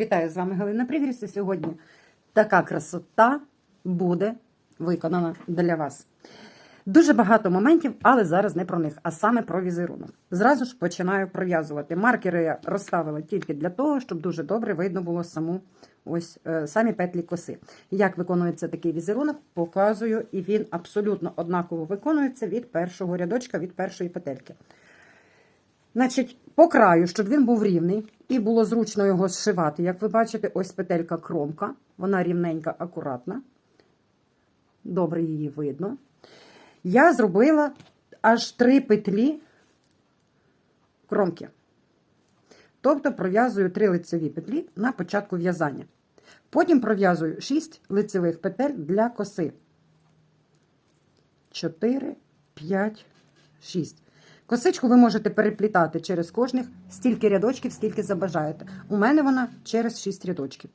Вітаю з вами Галина Пригріс. І сьогодні така красота буде виконана для вас. Дуже багато моментів, але зараз не про них, а саме про візерунок. Зразу ж починаю пров'язувати. Маркери я розставила тільки для того, щоб дуже добре видно було саму ось е, самі петлі коси. Як виконується такий візерунок, показую, і він абсолютно однаково виконується від першого рядочка, від першої петельки. Значить, по краю, щоб він був рівний і було зручно його зшивати. Як ви бачите, ось петелька кромка, вона рівненька, акуратна. Добре її видно. Я зробила аж три петлі кромки. Тобто пров'язую три лицеві петлі на початку в'язання. Потім пров'язую 6 лицевих петель для коси. 4, 5, 6. Косичку ви можете переплітати через кожних стільки рядочків, скільки забажаєте. У мене вона через 6 рядочків.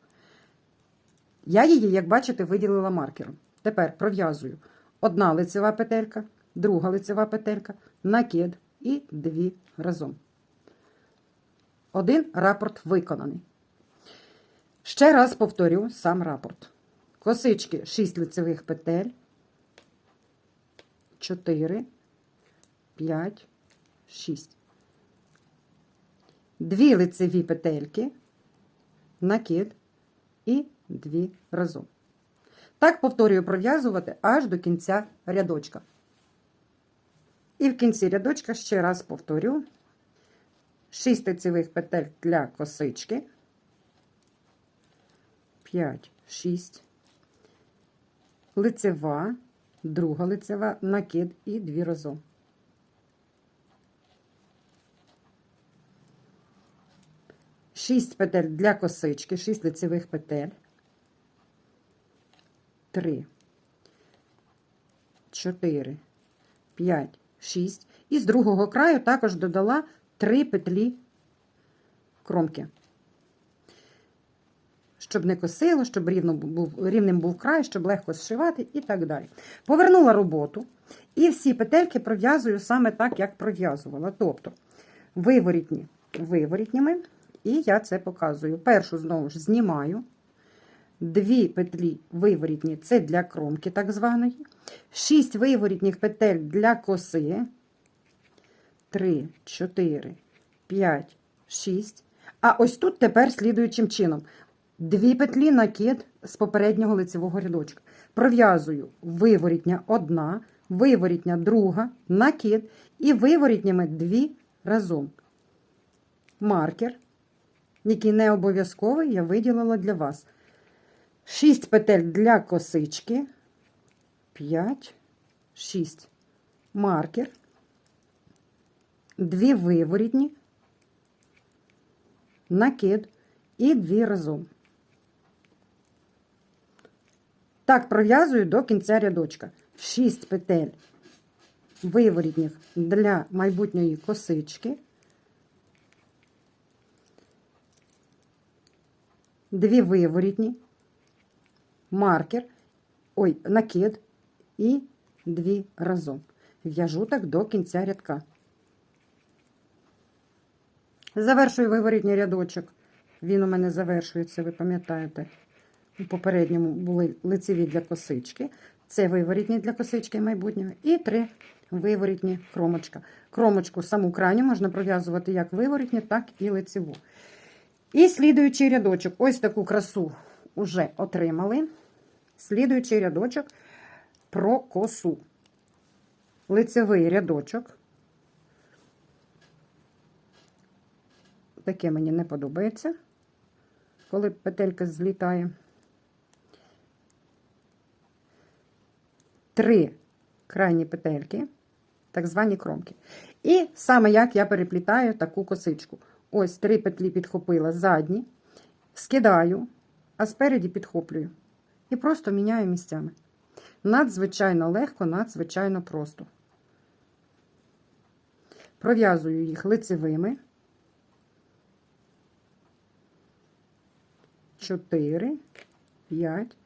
Я її, як бачите, виділила маркером. Тепер пров'язую одна лицева петелька, друга лицева петелька, накид і дві разом. Один рапорт виконаний. Ще раз повторю сам рапорт. Косички 6 лицевих петель, 4, 5, 6. Дві лицеві петельки, накид і дві разом. Так повторюю пров'язувати аж до кінця рядочка. І в кінці рядочка ще раз повторю 6 лицевих петель для косички. 5, 6. Лицева, друга лицева, накид і дві разом. Шість петель для косички, 6 лицевих петель. 3, 4, 5, 6. І з другого краю також додала 3 петлі кромки. Щоб не косило, щоб рівно був, рівним був край, щоб легко зшивати і так далі. Повернула роботу. І всі петельки пров'язую саме так, як пров'язувала. Тобто виворітні виворітніми. І я це показую. Першу знову ж знімаю. Дві петлі виворітні це для кромки, так званої. Шість виворітніх петель для коси. 3, 4, 5, 6. А ось тут тепер слідуючим чином. Дві петлі накид з попереднього лицевого рядочка. Пров'язую виворітня одна, виворітня друга, накид і виворітнями дві разом. Маркер, який не обов'язковий, я виділила для вас. 6 петель для косички, 5, 6 маркер, 2 виворітні, накид і 2 разом. Так пров'язую до кінця рядочка. 6 петель виворітніх для майбутньої косички. Дві виворітні, маркер, ой, накид і дві разом. В'яжу так до кінця рядка. Завершую виворітній рядочок. Він у мене завершується, ви пам'ятаєте, у попередньому були лицеві для косички. Це виворітні для косички майбутнього. І три виворітні кромочка. Кромочку саму крайню можна пров'язувати як виворітні, так і лицеву. І слідуючий рядочок. Ось таку красу вже отримали. Слідуючий рядочок про косу. Лицевий рядочок. Таке мені не подобається, коли петелька злітає. Три крайні петельки, так звані кромки. І саме як я переплітаю таку косичку. Ось три петлі підхопила задні, скидаю, а спереді підхоплюю. І просто міняю місцями. Надзвичайно легко, надзвичайно просто. Пров'язую їх лицевими. 4, 5,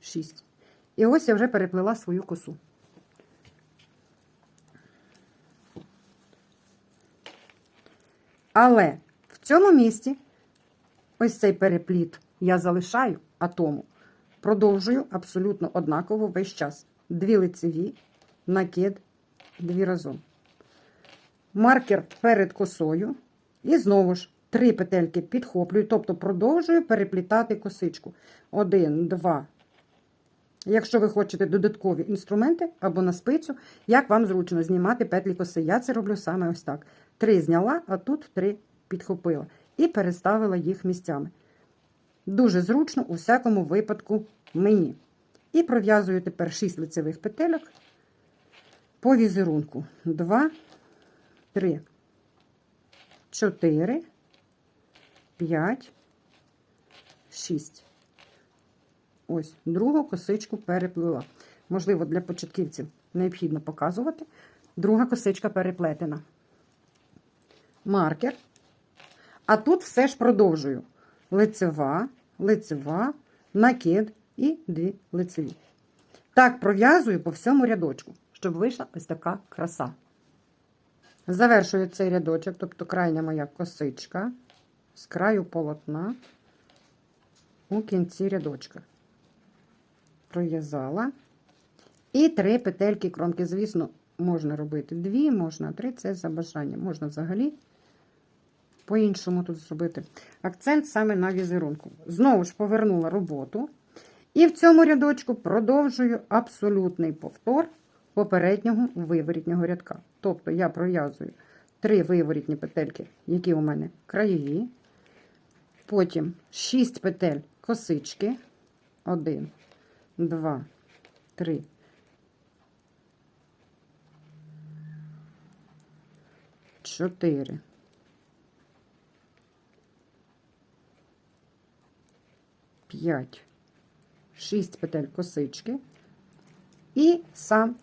6. І ось я вже переплела свою косу. Але в цьому місці Ось цей перепліт я залишаю, а тому продовжую абсолютно однаково весь час. Дві лицеві, накид, дві разом. Маркер перед косою. І знову ж три петельки підхоплюю, тобто продовжую переплітати косичку. Один, два. Якщо ви хочете додаткові інструменти або на спицю, як вам зручно знімати петлі коси. Я це роблю саме ось так. Три зняла, а тут три підхопила. І переставила їх місцями. Дуже зручно у всякому випадку мені. І пров'язую тепер 6 лицевих петельок по візерунку. 2, 3, 4, 5, 6. Ось, другу косичку переплила. Можливо, для початківців необхідно показувати. Друга косичка переплетена. Маркер. А тут все ж продовжую. Лицева, лицева, накид і дві лицеві. Так пров'язую по всьому рядочку, щоб вийшла ось така краса. Завершую цей рядочок, тобто крайня моя косичка з краю полотна у кінці рядочка. Пров'язала. І три петельки кромки. Звісно, можна робити дві, можна три, це за бажанням. Можна взагалі по-іншому тут зробити. Акцент саме на візерунку. Знову ж повернула роботу. І в цьому рядочку продовжую абсолютний повтор попереднього виворітнього рядка. Тобто я пров'язую три виворітні петельки, які у мене краєві. Потім 6 петель косички. 1, 2, 3. 4. П'ять, шість петель косички і сам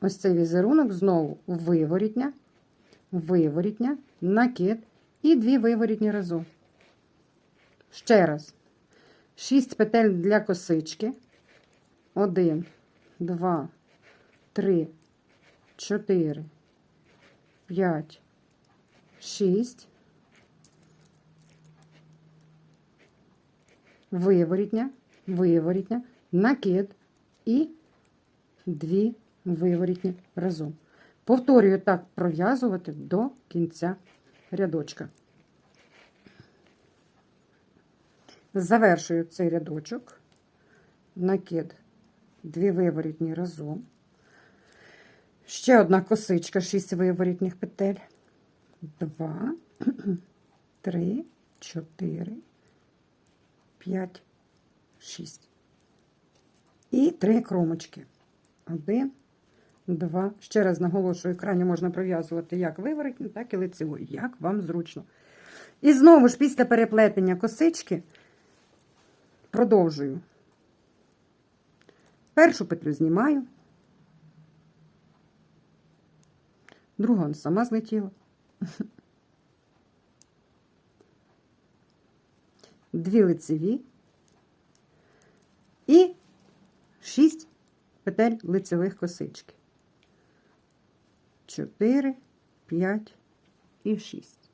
ось цей візерунок знову виворітня, виворітня, накид і дві виворітні разом. Ще раз. 6 петель для косички. 1, 2, 3, 4, 5, 6. Виворітня, виворітня, накид і дві виворітні разом. Повторюю так пров'язувати до кінця рядочка. Завершую цей рядочок, накид, дві виворітні разом. Ще одна косичка, 6 виворітних петель. 2, 3, 4, 5, 6. І три кромочки. Один, два. Ще раз наголошую, крайню можна пров'язувати як виворотні, так і лицевою, як вам зручно. І знову ж після переплетення косички продовжую. Першу петлю знімаю, другу он сама злетіла. Дві лицеві і шість петель лицевих косички. Чотири, п'ять і шість.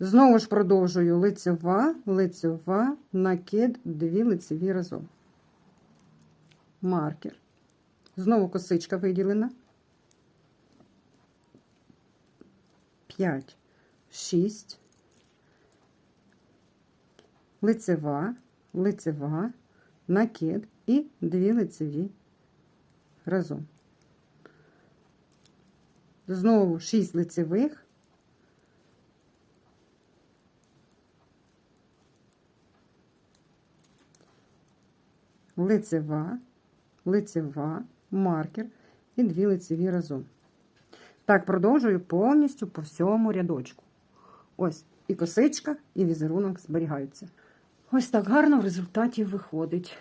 Знову ж продовжую лицева, лицева, накид, дві лицеві разом. Маркер. Знову косичка виділена. 5, 6. Лицева, лицева, накид і дві лицеві разом. Знову 6 лицевих. лицева, лицева, маркер і дві лицеві разом. Так, продовжую повністю по всьому рядочку. Ось і косичка, і візерунок зберігаються. Ось так гарно в результаті виходить.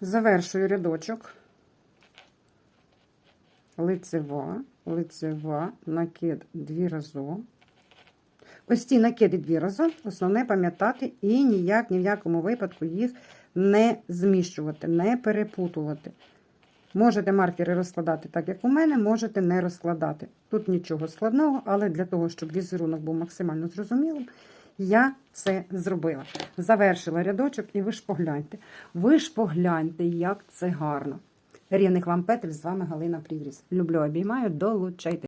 Завершую рядочок. Лицева, лицева, накид дві разом. Ось ці накиди дві разом, основне пам'ятати і ніяк, ні в якому випадку їх не зміщувати, не перепутувати. Можете маркери розкладати так, як у мене, можете не розкладати. Тут нічого складного, але для того, щоб візерунок був максимально зрозумілим, я це зробила. Завершила рядочок, і ви ж погляньте. Ви ж погляньте, як це гарно. Рівних вам петель з вами Галина Прівріс. Люблю, обіймаю, долучайте.